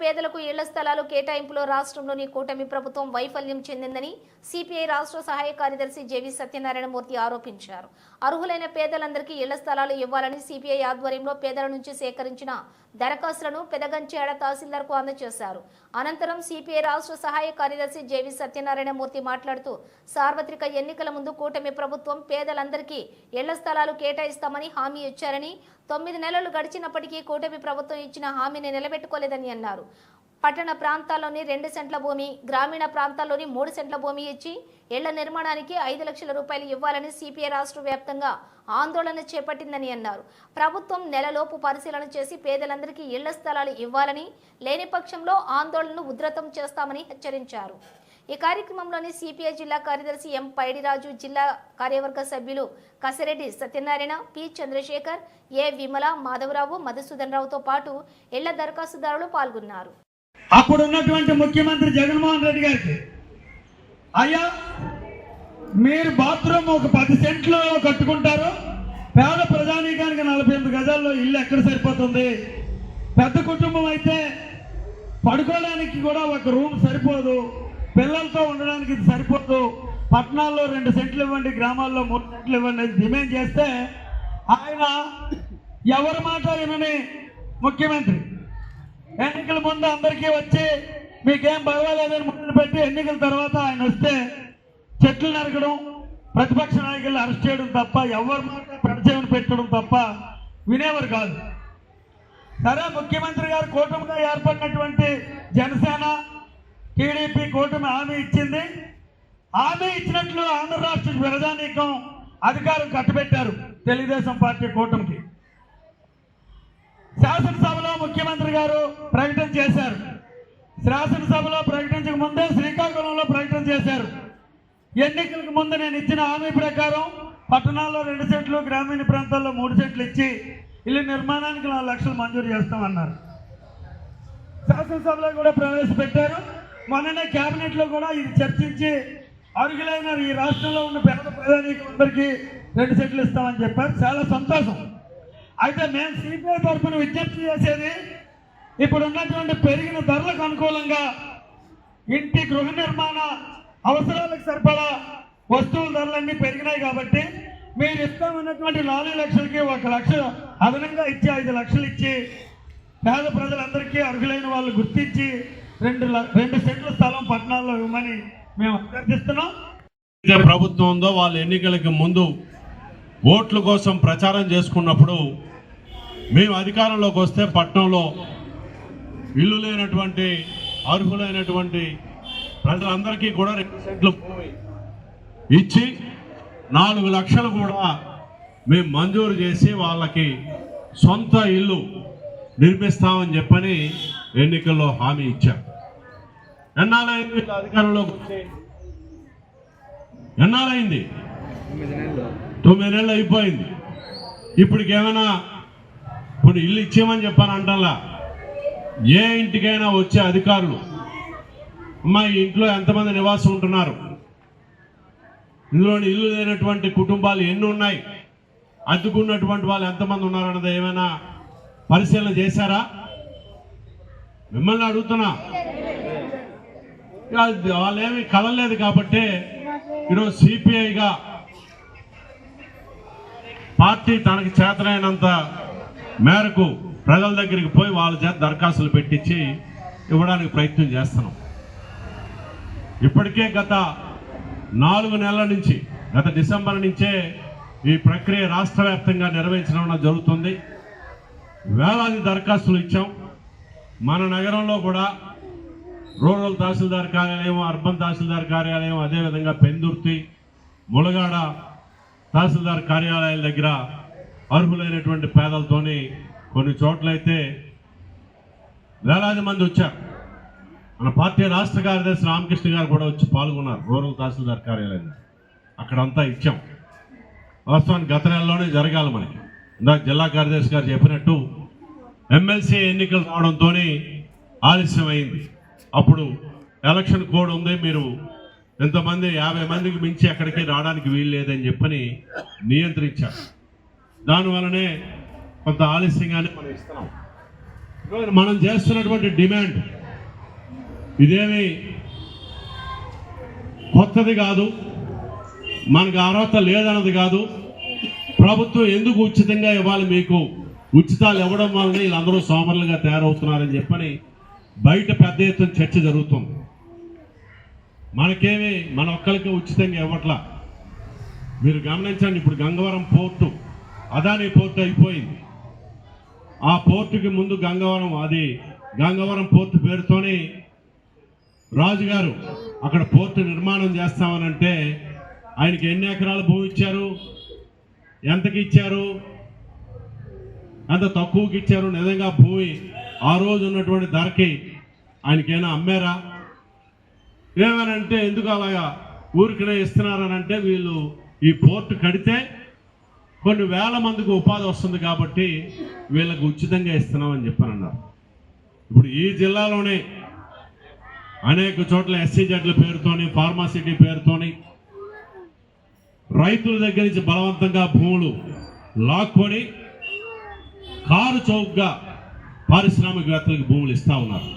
పేదలకు ఇళ్ళ స్థలాలు కేటాయింపులో రాష్ట్రంలోని కూటమి ప్రభుత్వం వైఫల్యం చెందిందని సిపిఐ రాష్ట్ర సహాయ కార్యదర్శి జేవి సత్యనారాయణమూర్తి ఆరోపించారు. అర్హులైన పేదలందరికీ ఇళ్ళ స్థలాలు ఇవ్వాలని సిపిఐ ఆధ్వర్యంలో పేదల నుంచి సేకరించిన దరఖాస్తులను పెదగంచేడ తహసీల్దార్కు అందజేశారు. అనంతరం సిపిఐ రాష్ట్ర సహాయ కార్యదర్శి జేవి సత్యనారాయణమూర్తి మాట్లాడుతూ సార్వత్రిక ఎన్నికల ముందు కూటమి ప్రభుత్వం పేదలందరికీ ఇళ్ళ స్థలాలు కేటాయిస్తామని హామీ ఇచ్చారని తొమ్మిది నెలలు గడిచినప్పటికీ కూటమి ప్రభుత్వం ఇచ్చిన హామీని నిలబెట్టుకోలేదని అన్నారు. పట్టణ ప్రాంతాల్లోని రెండు సెంట్ల భూమి గ్రామీణ ప్రాంతాల్లోని మూడు సెంట్ల భూమి ఇచ్చి ఇళ్ళ నిర్మాణానికి ఐదు లక్షల రూపాయలు ఇవ్వాలని సిపిఐ రాష్ట్ర వ్యాప్తంగా ఆందోళన చేపట్టిందని అన్నారు. ప్రభుత్వం నెలలోపు పరిశీలన చేసి పేదలందరికీ ఇళ్ళ స్థలాలు ఇవ్వాలని లేని పక్షంలో ఆందోళనను ఉధృతం చేస్తామని హెచ్చరించారు. ఈ కార్యక్రమంలోని సిపిఐ జిల్లా కార్యదర్శి ఎం పైడిరాజు జిల్లా కార్యవర్గ సభ్యులు కసిరెడ్డి సత్యనారాయణ పి చంద్రశేఖర్ ఏ విమల మాధవరావు మధుసూదన్ రావుతో పాటు ఇళ్ళ దరఖాస్తుదారులు పాల్గొన్నారు. అప్పుడు ఉన్నటువంటి ముఖ్యమంత్రి జగన్మోహన్ రెడ్డి గారికి అయ్యా మీరు బాత్రూమ్ ఒక పది సెంట్లు కట్టుకుంటారు పేద ప్రజానీకానికి నలభై ఎనిమిది గజాల్లో ఇల్లు ఎక్కడ సరిపోతుంది? పెద్ద కుటుంబం అయితే పడుకోవడానికి కూడా ఒక రూమ్ సరిపోదు. పిల్లలతో ఉండడానికి ఇది సరిపోదు. పట్టణాల్లో రెండు సెంట్లు ఇవ్వండి గ్రామాల్లో మూడు సెంట్లు ఇవ్వండి అని డిమాండ్ చేస్తే ఆయన ఎవరి మాట వినని ముఖ్యమంత్రి. ఎన్నికల ముందు అందరికీ వచ్చి మీకేం పర్వాలేదని ముందు పెట్టి ఎన్నికల తర్వాత ఆయన వస్తే చెట్లు నరకడం ప్రతిపక్ష నాయకులు అరెస్ట్ చేయడం తప్ప ఎవరి మాట పెడచేవని పెట్టడం తప్ప వినేవారు కాదు. సరే ముఖ్యమంత్రి గారు కూటమిగా ఏర్పడినటువంటి జనసేన టీడీపీ కూటమి హామీ ఇచ్చింది. హామీ ఇచ్చినట్లు ఆంధ్ర రాష్ట్ర ప్రజానీకం అధికారం కట్టబెట్టారు తెలుగుదేశం పార్టీ కూటమికి. శాసనసభలో ముఖ్యమంత్రి గారు ప్రకటన చేశారు. శాసనసభలో ప్రకటించక ముందే శ్రీకాకుళంలో ప్రకటన చేశారు. ఎన్నికలకు ముందు నేను ఇచ్చిన హామీ ప్రకారం పట్టణాల్లో రెండు సెంట్లు గ్రామీణ ప్రాంతాల్లో మూడు సెంట్లు ఇచ్చి ఇల్లు నిర్మాణానికి నాలుగు లక్షలు మంజూరు చేస్తామన్నారు. శాసనసభలో కూడా ప్రవేశపెట్టారు. మొన్ననే కేబినెట్లో కూడా ఇది చర్చించి అర్హులైన ఈ రాష్ట్రంలో ఉన్న పేద ప్రజానీకందరికీ రెండు సెట్లు ఇస్తామని చెప్పారు. చాలా సంతోషం. అయితే మేము సిపిఐ తరఫున విజ్ఞప్తి చేసేది ఇప్పుడు ఉన్నటువంటి పెరిగిన ధరలకు అనుకూలంగా ఇంటి గృహ నిర్మాణ అవసరాలకు సరిపడా వస్తువుల ధరలన్నీ పెరిగినాయి కాబట్టి మీరు ఇస్తామన్నటువంటి నాలుగు లక్షలకి ఒక లక్ష అదనంగా ఇచ్చి ఐదు లక్షలు ఇచ్చి పేద ప్రజలందరికీ అర్హులైన వాళ్ళు గుర్తించి రెండు ల- రెండు సెంట్ల స్థలం పట్టణాల్లో ఇవ్వమని మేము అభ్యర్థిస్తున్నాం. అయితే ప్రభుత్వం ఉందో వాళ్ళు ఎన్నికలకి ముందు ఓట్ల కోసం ప్రచారం చేసుకున్నప్పుడు మేము అధికారంలోకి వస్తే పట్టణంలో ఇల్లు లేనటువంటి అర్హులైనటువంటి ప్రజలందరికీ కూడా రెండు సెంట్లు ఇచ్చి నాలుగు లక్షలు కూడా మేము మంజూరు చేసి వాళ్ళకి సొంత ఇల్లు నిర్మిస్తామని చెప్పని ఎన్నికల్లో హామీ ఇచ్చాం ఎన్నాళ్ళైంది వీళ్ళు అధికారంలోకి వచ్చి? ఎన్నాళ్ళైంది తొమ్మిది నెలలు అయిపోయింది. ఇప్పటికేమైనా ఇప్పుడు ఇల్లు ఇచ్చేమని చెప్పాను అంటల్లా ఏ ఇంటికైనా వచ్చే అధికారులు? అమ్మా ఈ ఇంట్లో ఎంతమంది నివాసం ఉంటున్నారు? ఇందులో ఇల్లు లేనటువంటి కుటుంబాలు ఎన్ని ఉన్నాయి? అద్దుకున్నటువంటి వాళ్ళు ఎంతమంది ఉన్నారన్నది ఏమైనా పరిశీలన చేశారా? మిమ్మల్ని అడుగుతున్నా. వాళ్ళేమి కలలేదు కాబట్టి ఈరోజు సిపిఐగా పార్టీ తనకి చేతనైనంత మేరకు ప్రజల దగ్గరికి పోయి వాళ్ళ చేత దరఖాస్తులు పెట్టించి ఇవ్వడానికి ప్రయత్నం చేస్తున్నాం. ఇప్పటికే గత నాలుగు నెలల నుంచి గత డిసెంబర్ నుంచే ఈ ప్రక్రియ రాష్ట్ర వ్యాప్తంగా నిర్వహించడం జరుగుతుంది. వేలాది దరఖాస్తులు ఇచ్చాం. మన నగరంలో కూడా రూరల్ తహసీల్దార్ కార్యాలయం అర్బన్ తహసీల్దార్ కార్యాలయం అదేవిధంగా పెందుర్తి ములగాడ తహసీల్దార్ కార్యాలయాల దగ్గర అర్హులైనటువంటి పేదలతోని కొన్ని చోట్లయితే వేలాది మంది వచ్చారు. మన పార్టీ రాష్ట్ర కార్యదర్శి రామకృష్ణ గారు కూడా వచ్చి పాల్గొన్నారు రూరల్ తహసీల్దార్ కార్యాలయం అక్కడంతా ఇచ్చాం. వాస్తవానికి గత నెలలోనే జరగాలి మనకి. ఇందాక జిల్లా కార్యదర్శి గారు చెప్పినట్టు ఎమ్మెల్సీ ఎన్నికలు రావడంతో ఆలస్యమైంది. అప్పుడు ఎలక్షన్ కోడ్ ఉంది మీరు ఎంతమంది యాభై మందికి మించి అక్కడికి రావడానికి వీలు లేదని చెప్పని నియంత్రించారు. దానివల్లనే కొంత ఆలస్యంగానే మనం ఇస్తున్నాం. మనం చేస్తున్నటువంటి డిమాండ్ ఇదేమి కొత్తది కాదు మనకు అర్హత లేదన్నది కాదు. ప్రభుత్వం ఎందుకు ఉచితంగా ఇవ్వాలి మీకు? ఉచితాలు ఇవ్వడం వలన వీళ్ళందరూ సోమరులుగా తయారవుతున్నారని చెప్పని బయట పెద్ద ఎత్తున చర్చ జరుగుతుంది. మనకేమి మన ఒక్కరికి ఉచితంగా ఇవ్వట్లా. మీరు గమనించండి ఇప్పుడు గంగవరం పోర్టు అదాని పోర్టు అయిపోయింది. ఆ పోర్టుకి ముందు గంగవరం అది గంగవరం పోర్టు పేరుతోని రాజుగారు అక్కడ పోర్టు నిర్మాణం చేస్తామనంటే ఆయనకి ఎన్ని ఎకరాల భూమి ఇచ్చారు? ఎంతకి ఇచ్చారు? అంత తక్కువకి ఇచ్చారు నిజంగా భూమి ఆ రోజు ఉన్నటువంటి ధరకి ఆయనకైనా అమ్మారా? ఏమనంటే ఎందుకు అలాగా ఊరికనే ఇస్తున్నారనంటే వీళ్ళు ఈ పోర్టు కడితే కొన్ని వేల మందికి ఉపాధి వస్తుంది కాబట్టి వీళ్ళకు ఉచితంగా ఇస్తున్నామని చెప్పని ఇప్పుడు ఈ జిల్లాలోనే అనేక చోట్ల ఎస్సీ జడ్ల పేరుతోని ఫార్మాసిటీ పేరుతోని రైతుల దగ్గర నుంచి బలవంతంగా భూములు లాక్కొని కారు చౌక్గా పారిశ్రామికవేత్తలకు భూములు ఇస్తా ఉన్నారు.